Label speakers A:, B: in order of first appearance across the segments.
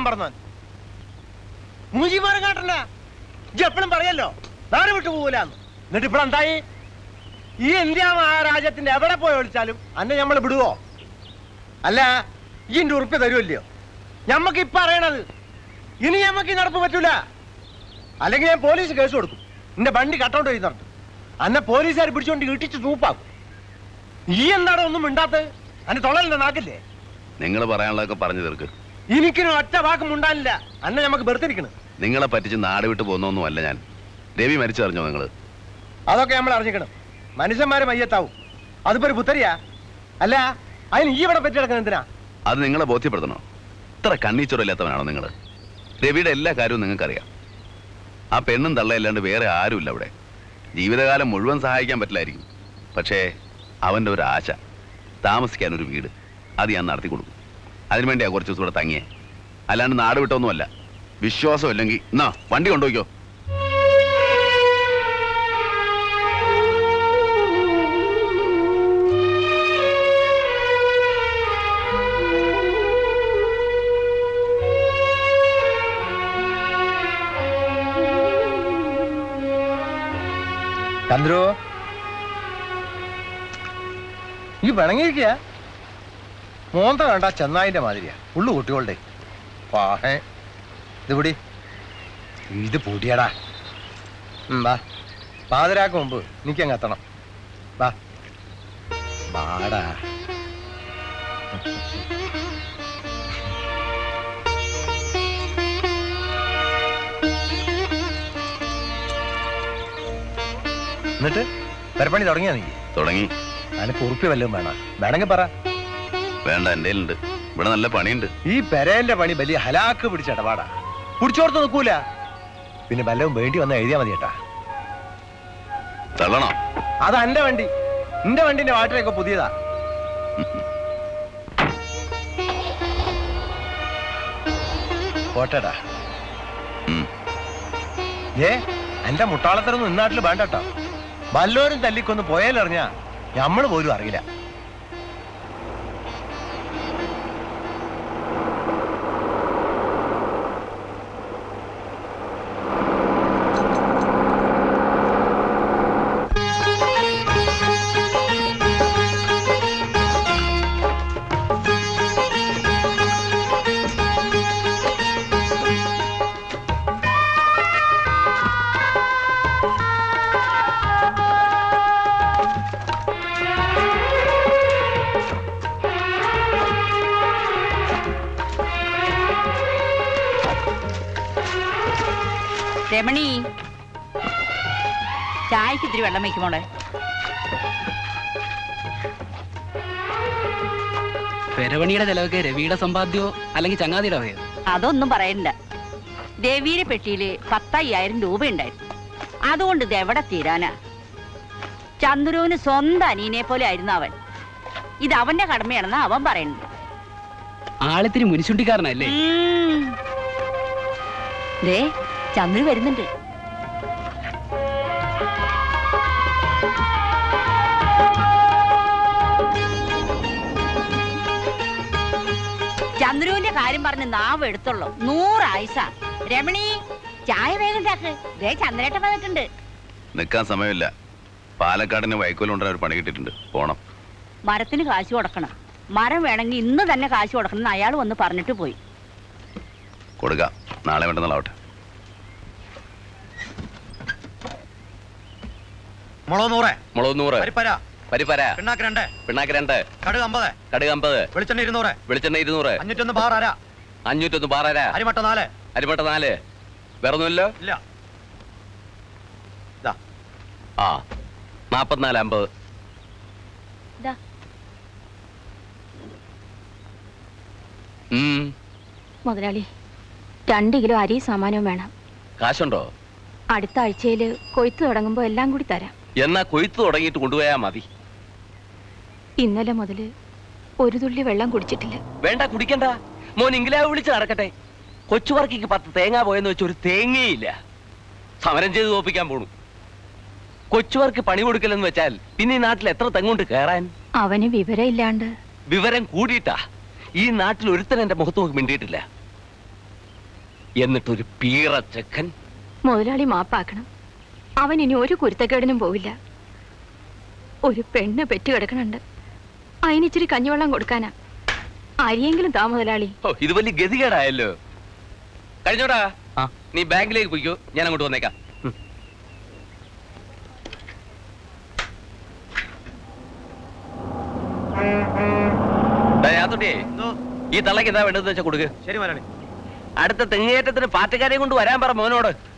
A: ഹറാം പറഞ്ഞാൽ മൂജിമാരം കാട്ടണ്ട. ഇജ്ജ് എപ്പോഴും പറയല്ലോ നാട് വിട്ടു പോകൂലെന്ന്. എന്നിട്ട് ഇപ്പോൾ എന്തായി? ഈ ഇന്ത്യ മഹാരാജ്യത്തിന്റെ എവിടെ പോയി ഒളിച്ചാലും അന്നെ നമ്മൾ വിടുവോ? അല്ല ഇന്റെ ഉറുപ്പ് തരുമല്ലയോ ഞമ്മക്ക് ഇപ്പൊ അറിയണത് ഇനി ഞമ്മക്ക് ഈ നടപ്പ് പറ്റൂല. അല്ലെങ്കിൽ ഞാൻ പോലീസ് കേസ് കൊടുക്കും. എന്റെ വണ്ടി കട്ടൗട്ട് ചെയ്യുന്നുണ്ട് അന്നെ പോലീസുകാർ പിടിച്ചോണ്ട് ഇട്ടിച്ച് തൂപ്പാക്കും. ഈ എന്താണ് ഒന്നും മിണ്ടാത്തത് അന്നെ തൊള്ളലിന്റെ നാക്കില്ലേ?
B: നിങ്ങൾ പറയാനുള്ളതൊക്കെ പറഞ്ഞു തീർക്ക്.
A: എനിക്കിനും ഒറ്റ വാക്കും ഉണ്ടാനില്ല അന്നെ നമുക്ക് വെറുതെ
B: നിങ്ങളെ പറ്റിച്ച് നാട് വിട്ട് പോകുന്നൊന്നും അല്ല ഞാൻ. രവി മരിച്ചറിഞ്ഞോ നിങ്ങൾ
A: അതൊക്കെ നമ്മൾ അറിഞ്ഞിക്കണം. മനുഷ്യന്മാരെ മയ്യത്താവും. അതിപ്പോ ഒരു പുത്തരിയാ അല്ല അതിന് ഈ ഇവിടെ പറ്റി കിടക്കുന്ന എന്തിനാ?
B: അത് നിങ്ങളെ ബോധ്യപ്പെടുത്തണോ? ഇത്ര കണ്ണീച്ചോറില്ലാത്തവനാണോ നിങ്ങൾ രവിയുടെ എല്ലാ കാര്യവും നിങ്ങൾക്കറിയാം. ആ പെണ്ണും തള്ളയല്ലാണ്ട് വേറെ ആരുമില്ല അവിടെ. ജീവിതകാലം മുഴുവൻ സഹായിക്കാൻ പറ്റില്ലായിരിക്കും. പക്ഷേ അവന്റെ ഒരു ആശ താമസിക്കാൻ ഒരു വീട് അത് ഞാൻ നടത്തി കൊടുക്കും അതിനുവേണ്ടിയാ കുറച്ച് ദിവസം ഇവിടെ തങ്ങിയേ. അല്ലാണ്ട് നാട് വിട്ടൊന്നുമല്ല. വിശ്വാസം ഇല്ലെങ്കിൽ എന്നാ വണ്ടി കൊണ്ടുപോയിക്കോ.
A: ചന്ദ്രു ഈ പിണങ്ങിയിരിക്കുക മോന്ത കണ്ട ചെന്നായിന്റെ മാതിരിയാ. ഉള്ളു കുട്ടികളുടെ. പാഹേ ഇത് പൊടി. ഇത് പൊടിയടാ. വാ. പാതിരാക്ക് മുമ്പ് എനിക്കങ്ങ് എത്തണം. വാ. വാടാ. എന്നിട്ട് പരപ്പണി തുടങ്ങിയാ നീ?
B: തുടങ്ങി.
A: അതിന് കുറുപ്പി വല്ലതും വേണം? വേണമെങ്കിൽ പറ.
B: വേണ്ട എന്റെ ഉണ്ട് ഇവിടെ നല്ല പണിയുണ്ട്.
A: ഈ പെരേന്റെ പണി വലിയ ഹലാക്ക് പിടിച്ച ഇടപാടാ. പിടിച്ചോർത്ത് നിൽക്കൂല. പിന്നെ വല്ലതും വേണ്ടി വന്ന എഴുതിയാ മതി ഏട്ടാ.
B: തള്ളണോ?
A: അത് എന്റെ വണ്ടി. നിന്റെ വണ്ടിന്റെ വാട്ടറൊക്കെ പുതിയതാ. പോട്ടേടാ. ഏ എന്റെ മുട്ടാളത്തരൊന്നും ഇന്നാട്ടിൽ വേണ്ട കേട്ടോ വല്ലോരും തല്ലിക്കൊന്ന് പോയാലറിഞ്ഞാ നമ്മൾ പോലും അറിയില്ല.
C: രമണി. ചായക്ക് ഇത്തിരി വെള്ളം വയ്ക്കുമോടെ
D: പെരവണിയുടെ ചെലവൊക്കെ രവിയുടെ സമ്പാദ്യോ അല്ലെങ്കിൽ ചങ്ങാതിയുടെ വകയോ?
C: അതൊന്നും പറയണ്ട. രവിയുടെ പെട്ടിയിൽ പത്തയ്യായിരം രൂപ ഉണ്ടായിരുന്നു അതുകൊണ്ട് ഇത് എവിടെ തീരാനാ? ചന്ദ്രുവിന് സ്വന്തം അനിയനെ പോലെ ആയിരുന്നു അവൻ. ഇത് അവന്റെ കടമയാണെന്ന് അവൻ പറയുന്നത്.
D: ആളിത്തിരി മുനിശുണ്ടിക്കാരനല്ലേ?
C: ഉം. ദേ ചന്ദ്രു വരുന്നുണ്ട്. ചന്ദ്രുവിന്റെ കാര്യം പറഞ്ഞ് നാവ് എടുത്തുള്ളൂ. നൂറ് ആയിസ. രമണി ചായ വേഗം ഉണ്ടാക്ക് ദേ ചന്ദ്രേട്ടൻ വന്നിട്ടുണ്ട്.
B: നിൽക്കാൻ സമയമില്ല. പാലക്കാടിന് വൈക്കോലുണ്ടാൻ ഒരു പണി കിട്ടിയിട്ടുണ്ട്. പോണം.
C: മരത്തിന് കാശ് കൊടുക്കണം. മരം വേണമെങ്കിൽ ഇന്ന് തന്നെ കാശ് കൊടുക്കണം എന്ന് അയാൾ വന്ന് പറഞ്ഞിട്ട് പോയി.
B: കൊടുക്കാം. നാളെ വേണ്ടെന്നാളാവട്ടെ.
E: മുളക് നൂറ്.
B: മുളക് നൂറ്.
E: പരിപ്പര
B: പരിപ്പര
E: പിണ്ണാക്ക് രണ്ട്.
B: പിണ്ണാക്ക് രണ്ട്.
E: കടുക് അമ്പത്.
B: കടുക് അമ്പത്.
E: വെളിച്ചെണ്ണ ഇരുന്നൂറ്.
B: വെളിച്ചെണ്ണ ഇരുന്നൂറ്.
E: അഞ്ഞൂറ്റൊന്ന്
B: അഞ്ഞൂറ്റൊന്ന്
E: അരിമട്ട നാല്.
B: അരിമട്ട നാല്.
E: ഇല്ല.
B: ആ. നാപ്പത്തിനാല് അമ്പത്.
F: മുതലാളി രണ്ട് കിലോ അരി സാമാനവും വേണം.
B: കാശുണ്ടോ?
F: അടുത്ത ആഴ്ചയിൽ കൊയ്ത്ത് തുടങ്ങുമ്പോൾ എല്ലാം കൂടി തരാം.
B: എന്നാ കൊയ്ത്ത് തുടങ്ങിയിട്ട് കൊണ്ടുപോയാ മതി.
F: ഇന്നലെ മുതൽ ഒരു തുള്ളി വെള്ളം കുടിച്ചിട്ടില്ല.
G: വേണ്ട കുടിക്കണ്ട. മോൻ ഇംഗ്ലാവ് വിളിച്ച് നടക്കട്ടെ. കൊച്ചുവർക്കിക്ക് പത്ത് തേങ്ങ പോയെന്ന് വെച്ച് ഒരു തേങ്ങയില്ല. സമരം ചെയ്ത് തോപ്പിക്കാൻ പോണു. കൊച്ചുവർക്ക് പണി കൊടുക്കലെന്ന് വെച്ചാൽ പിന്നെ ഈ നാട്ടിൽ എത്ര തെങ്ങുണ്ട് കയറാൻ?
F: അവന് വിവരമില്ലാണ്ട്.
G: വിവരം കൂടിയിട്ടാ. ഈ നാട്ടിൽ ഒരുത്തൻ എന്റെ മുഖത്ത് നോക്കി മിണ്ടിയിട്ടില്ല. എന്നിട്ടൊരു പീറ ചെക്കൻ
F: മുതലാളി മാപ്പാക്കണം. അവൻ ഇനി ഒരു കുരുത്തക്കേടിനും പോവില്ല. ഒരു പെണ്ണ് പെറ്റു കിടക്കണുണ്ട് അതിനിച്ചിരി കഞ്ഞിവെള്ളം കൊടുക്കാനാ. ആരെയെങ്കിലും താ മുതലാളി.
G: ഓ ഇത് വലിയ ഗതികേടായല്ലോ. കഴിഞ്ഞോടാ?
D: ആ.
G: നീ ബാങ്കിലേക്ക് പോയിക്കോ ഞാൻ അങ്ങോട്ട് വന്നേക്കാം. ഈ തള്ളക്ക് എന്താ വേണ്ടതെന്ന് വെച്ചാൽ കൊടുക്കുക
E: ശരി മലയാളി.
G: അടുത്ത തെങ്ങേറ്റത്തിന് പാറ്റക്കാരെ കൊണ്ട് വരാൻ പറ മോനോട്.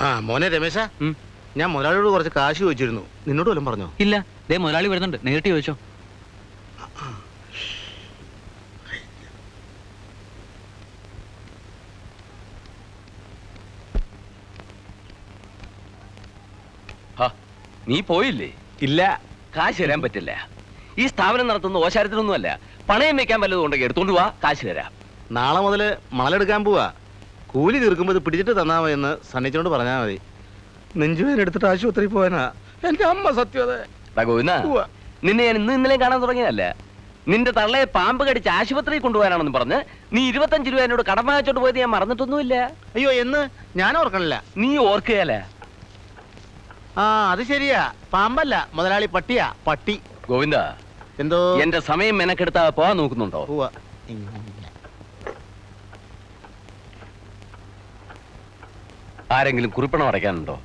H: ആ മോനെ രമേശ. ഞാൻ മുതലാളിയോട് കുറച്ച് കാശ് ചോദിച്ചിരുന്നു. നിന്നോട് വല്ലതും പറഞ്ഞോ?
D: ഇല്ല. ദേ മുതലാളി വരുന്നുണ്ട്. നേരിട്ട് ചോദിച്ചോ.
G: ഹാ, നീ പോയില്ലേ?
H: ഇല്ല.
G: കാശ് തരാൻ പറ്റില്ല. ഈ സ്ഥാപനം നടത്തുന്ന ഓശാരത്തിനൊന്നുമല്ല. പണയം വെക്കാൻ വല്ലതും ഉണ്ടെങ്കിൽ എടുത്തോണ്ട് പോവാ കാശ് തരാം.
H: നാളെ മുതൽ മണലെടുക്കാൻ പോവാ. കൂലി തീർക്കുമ്പോൾ ഇത് പിടിച്ചിട്ട് തന്നാ മതി എന്ന് സണ്ണിച്ചോണ്ട് പറഞ്ഞാൽ മതി. നെഞ്ചുവേദന എടുത്തിട്ട് ആശുപത്രി പോവാനാ. എന്റെ അമ്മ സത്യത
G: ഗോവിന്ദ, നിന്നെ ഞാൻ ഇന്ന് ഇന്നലെ കാണാൻ തുടങ്ങിയതല്ല? നിന്റെ തള്ളയെ പാമ്പ് കടിച്ച് ആശുപത്രിയിൽ കൊണ്ടുപോകാനാണെന്ന് പറഞ്ഞ് നീ ഇരുപത്തഞ്ച് രൂപ എന്നോട് കടം വാങ്ങിച്ചോട്ട് പോയത് ഞാൻ മറന്നിട്ടൊന്നുമില്ല.
H: അയ്യോ എന്ന് ഞാൻ ഓർക്കണില്ല.
G: നീ ഓർക്കുകയല്ല?
H: ആ അത് ശരിയാ. പാമ്പല്ല മുതലാളി പട്ടിയാ. പട്ടി.
G: ഗോവിന്ദ
H: എന്തോ?
G: എന്റെ സമയം മെനക്കെടുത്താ പോവാൻ നോക്കുന്നുണ്ടോ?
H: പോവാ
G: ആരെങ്കിലും കുറിപ്പണം അടയ്ക്കാനുണ്ടോ?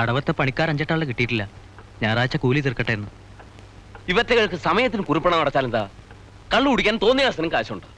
D: കടവത്തെ പണിക്കാർ അഞ്ചെട്ടാളെ കിട്ടിയിട്ടില്ല. ഞായറാഴ്ച കൂലി തീർക്കട്ടെ എന്ന്.
G: ഇവറ്റകൾക്ക് സമയത്തിന് കുറിപ്പണം അടച്ചാൽ എന്താ കള്ളു കുടിക്കാൻ തോന്നിയ അവസരം കാശുണ്ട്.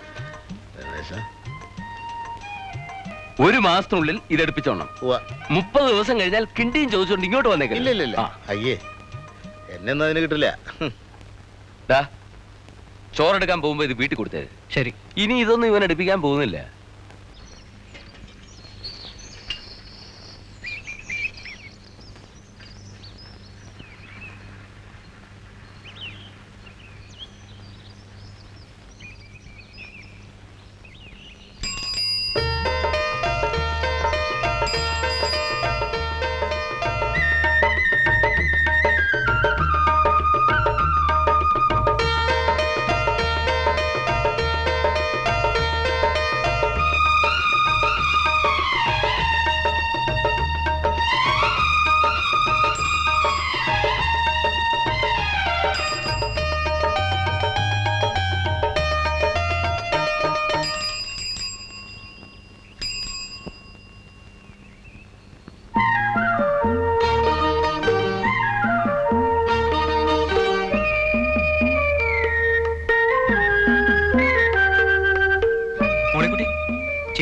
G: ഒരു മാസത്തിനുള്ളിൽ ഇതെടുപ്പിച്ചോണം.
H: എടുപ്പിച്ചോണം
G: മുപ്പത് ദിവസം കഴിഞ്ഞാൽ കിണ്ടിയും ചോദിച്ചോണ്ട് ഇങ്ങോട്ട് വന്നേക്കില്ല
H: ഇല്ല ഇല്ല ഇല്ല. അയ്യേ എന്നെ ഒന്നും അതിന് കിട്ടില്ല.
G: ചോറെടുക്കാൻ പോകുമ്പോ ഇത് വീട്ടിൽ കൊടുത്തേ.
D: ശരി.
G: ഇനി ഇതൊന്നും ഇവൻ എടുപ്പിക്കാൻ പോകുന്നില്ല.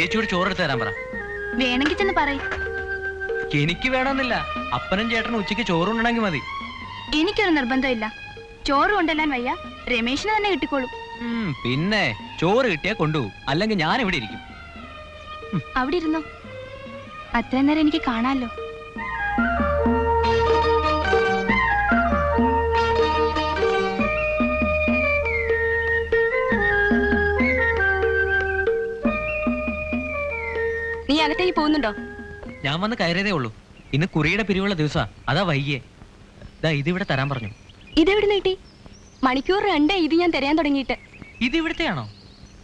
D: ചേച്ചിയോട് ചോറെടുത്ത് തരാൻ പറ.
F: വേണമെങ്കിൽ ചെന്ന് പറയും.
D: എനിക്ക് വേണമെന്നില്ല. അപ്പനും ചേട്ടനും ഉച്ചയ്ക്ക് ചോറുണ്ടെങ്കിൽ മതി.
F: എനിക്കൊരു നിർബന്ധമില്ല. ചോറ് കൊണ്ടെല്ലാൻ വയ്യ. രമേശിന് തന്നെ കിട്ടിക്കോളും.
D: ഉം, പിന്നെ ചോറ് കിട്ടിയാ കൊണ്ടുപോകും. അല്ലെങ്കിൽ ഞാൻ ഇവിടെ ഇരിക്കും.
F: അവിടെ ഇരുന്നോ. അത്രയും നേരം എനിക്ക് കാണാമല്ലോ നീ അകത്തേക്ക് പോകുന്നുണ്ടോ?
D: ഞാൻ വന്ന് കയറിയതേ ഉള്ളൂ. ഇന്ന് കുറിയുടെ പിരിവുള്ള ദിവസാ. അതാ വൈകിയേ. ദാ ഇതിവിടെ തരാൻ പറഞ്ഞു.
F: ഇതെവിടെ നീട്ടി മണിക്കൂർ രണ്ടേ ഇത് ഞാൻ തരാൻ തുടങ്ങിയിട്ട്.
D: ഇത് ഇവിടുത്തെയാണോ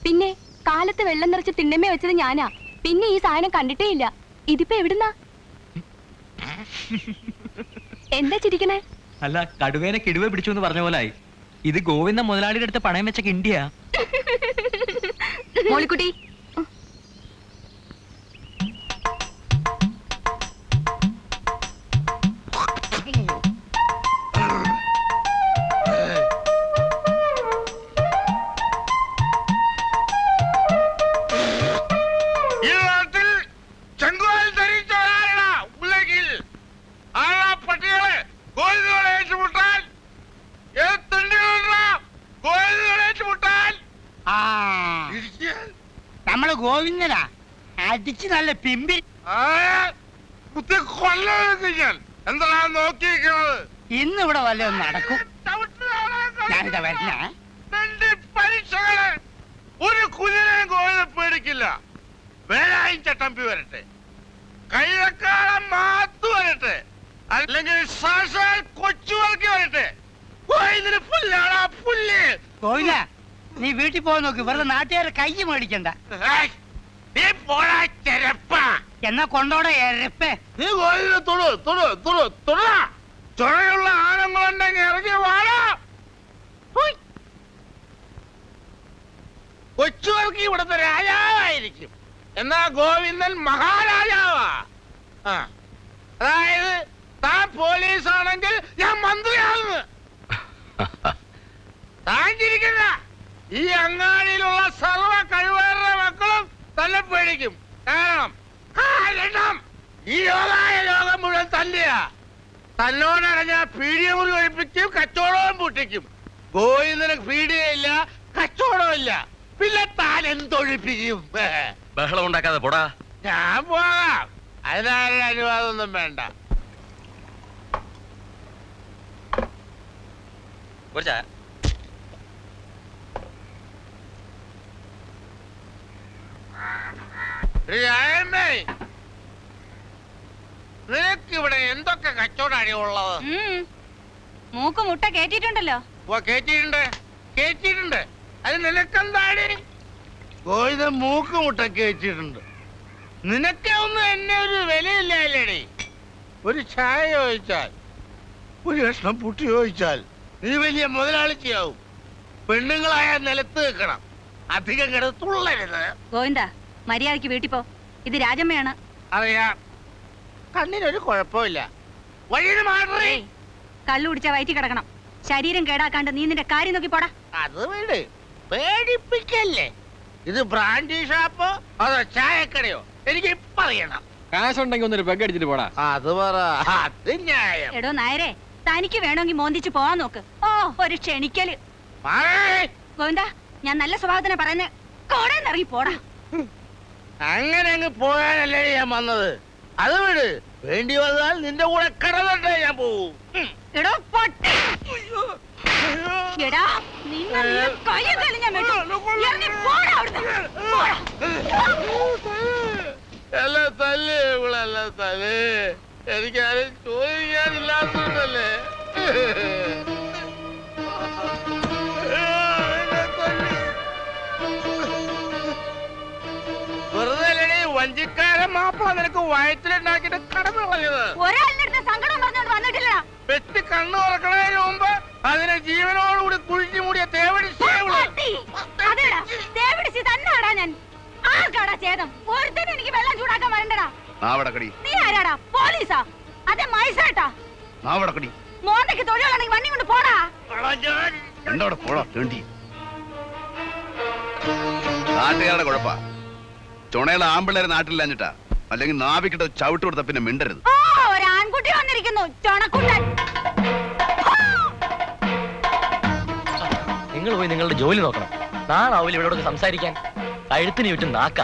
F: പിന്നെ കാലത്ത് വെള്ളം നിറച്ച് തിണ്ണമ്മ വെച്ചത് ഞാനാ. പിന്നെ ഈ സാധനം കണ്ടിട്ടേ ഇല്ല. ഇതിപ്പോ എവിടുന്നാ? എന്താ ചിരിക്കണേ?
D: അല്ല കടുവേനെ കിടുവ പിടിച്ചു എന്ന് പറഞ്ഞ പോലായി. ഇത് ഗോവിന്ദ മുതലാളിയുടെ അടുത്ത് പണയം വെച്ച കിണ്ടിയാ.
F: മോളിക്കുട്ടി
I: ഗോവിന്ദനാ? അടിച്ച് നല്ല പിമ്പി
J: കുത്തി കൊല്ലൊക്കെ ഞാൻ. എന്താ നോക്കിയിരിക്കുന്നത്?
I: ഇന്ന് ഇവിടെ വല്ലതും നടക്കും. ഞാനിതാ വരണേ.
J: പരീക്ഷകൾ ഒരു കുതിരയും കോഴിനെ പേടിക്കില്ല. വേലായും ചട്ടമ്പി വരട്ടെ. കൈയക്കാളം മാത്തു വരട്ടെ. അല്ലെങ്കിൽ സാക്ഷാൽ കൊച്ചുവർക്ക് വരട്ടെ. കോയിലിന് പുല്ലാണ് പുല്ല്.
I: ഗോവിന്ദ നീ വീട്ടിൽ പോയി നോക്ക്. വെറുതെ നാട്ടുകാരെ കൈ മേടിക്കണ്ട.
J: ഏയ്, നീ പോടാ ചെരപ്പ.
I: എന്നാ കൊണ്ടോടെ എരപ്പേ
J: നീ കോയിലിനെ തൊടു തൊടു തൊടു തൊട. ചുഴയുള്ള ആണുങ്ങളുണ്ടെങ്കിൽ ഇറങ്ങി വാടാ. ഹുയ്. കൊച്ചുവർക്ക് ഇവിടുത്തെ രാജാവായിരിക്കും. എന്നാ ഗോവിന്ദൻ മഹാരാജാവാ. ആ അതായത് താൻ പോലീസാണെങ്കിൽ ഞാൻ മന്ത്രിയാകുന്നു. താൻ ചിരിക്കണ്ട. ഈ അങ്ങാടിയിലുള്ള സർവ കഴിവേറെ മക്കളും തന്നെ പേടിക്കും. കാരണം ഈ യോഗായ ലോകം മുഴുവൻ തന്നെയാ. തന്നോടറിഞ്ഞ പീഡിയ മുറി ഒഴിപ്പിക്കും കച്ചവടവും പൂട്ടിക്കും. ഗോവിന്ദന് പീഡിയയില്ല കച്ചവടമില്ല പിന്നെ താൻ എന്തൊഴിപ്പിക്കും?
K: ബഹളം ഉണ്ടാക്കാതെ പോടാ.
J: ഞാൻ പോകാം. അതിനാരുടെ അനുവാദമൊന്നും വേണ്ട.
K: ഒരു
J: ഇവിടെ എന്തൊക്കെ കച്ചവടമാണ് ഉള്ളത്?
L: മൂക്ക് മുട്ട കേട്ടിട്ടുണ്ടല്ലോ
J: ഓ കേറ്റിയിട്ടുണ്ട് കേറ്റിയിട്ടുണ്ട്. അത് നിനക്കെന്താണ് ഗോവിന്ദ മൂക്ക് മുട്ട കേറ്റിയിട്ടുണ്ട്. നിനക്ക് ഒന്നും എന്നെ ഒരു വിലയില്ലേടി ഒരു ചായ ചോദിച്ചാൽ ഒരു കഷ്ണം പുട്ടി ചോദിച്ചാൽ നീ വലിയ മുതലാളിച്ചയാവും. പെണ്ണുങ്ങളായ നിലത്ത് വെക്കണം അധികം കിടത്തുള്ളരുത്
L: ഗോവിന്ദ മര്യാദയ്ക്ക് വീട്ടിൽ പോ. ഇത് രാജമ്മയാണ്.
J: അറിയാം. കണ്ണിനൊരു കുഴപ്പമില്ല വഴിയിൽ മാറി.
L: കള്ളു കുടിച്ച വയറ്റി കിടക്കണം. ശരീരം കേടാക്കാണ്ട് നീ നിന്റെ കാര്യം നോക്കി പോടാ.
J: അത് വീട് പേടിപ്പിക്കല്ലേ? ഇത് ബ്രാൻഡി ഷാപ്പോ അതോ ചായക്കടയോ? എനിക്ക് ഇപ്പൊ അറിയണം.
K: കാശുണ്ടെങ്കിൽ ഒന്നൊരു പെഗ് അടിച്ചിട്ട് പോടാ.
J: അത് പറ. അത് ന്യായം.
L: എടോ നായരെ തനിക്ക് വേണമെങ്കിൽ മോന്തിച്ച് പോവാൻ നോക്ക്. ഓ ഒരു ക്ഷണിക്കൽ.
J: ഗോവിന്ദാ
L: ഗോവിന്ദ ഞാൻ നല്ല സ്വഭാവത്തിനെ പറയുന്നത് കോടേന്ന് ഇറങ്ങി പോടാ
J: അങ്ങനെ അങ്ങ് പോകാനല്ലേ ഞാൻ വന്നത്? അത് വിട്. വേണ്ടി വന്നാൽ നിന്റെ കൂടെ കിടന്നിട്ടേ ഞാൻ പോവും.
L: എടോ പൊട്ടി. എടാ നിന്നെ നീ കയ്യും ഞാൻ വെട്ടും. ഇറങ്ങി പോടാ അവിടുന്ന്.
J: എല്ലാം തല്ലേ ഇവളെല്ലാം തല്ലേ? എനിക്കാരും ചോദിക്കാനില്ലാത്തതല്ലേ വഞ്ചിക്കാരൻ മാപ്പ നിനക്ക് വയറ്റിലുണ്ടാക്കിട്ട് കടന്നു കളഞ്ഞത്.
L: ഒരാളുടെ സങ്കടം പറഞ്ഞോണ്ട് വന്നിട്ടില്ല.
J: വെട്ടി കണ്ണു തുറക്കണതിന് മുമ്പ് അതിനെ ജീവനോടുകൂടി കുഴിഞ്ഞു മൂടിയ തേവടി
L: പൊട്ടി. അതേടാ ദേവിടിച്ച് തന്നാടാ ഞാൻ. ആർക്കാടാ ചേതം ഒരുത്തനും എനിക്ക് വെള്ളം ചൂടാക്കാൻ വരണ്ടടാ.
B: നാവടക്കടി
L: നീ ആരാടാ? പോലീസാ? അതെ മൈസേട്ടാ
B: നാവടക്കടി
L: മോന്തയ്ക്ക് തൊഴിലാണെങ്കിൽ വണ്ടി കൊണ്ട് പോടാ.
B: എന്തോടെ പോടാ തേണ്ടി നാട്ടുകാരുടെ കുഴപ്പാ. ചുണയുള്ള ആമ്പിള്ളേരെ നാട്ടിലില്ലാഞ്ഞിട്ടാ അല്ലെങ്കിൽ നാവിക്കിട്ട് ചവിട്ട് കൊടുത്ത പിന്നെ മിണ്ടരുത്.
L: ഓ ഒരു ആൺകുട്ടി വന്നിരിക്കുന്നു. ചൊണക്കുട്ടൻ
K: നിങ്ങൾ പോയി നിങ്ങളുടെ ജോലി നോക്കണം. നാളാവില്ല ഇവിടെ സംസാരിക്കാൻ. കഴുത്തിന് ചുറ്റും നാക്ക.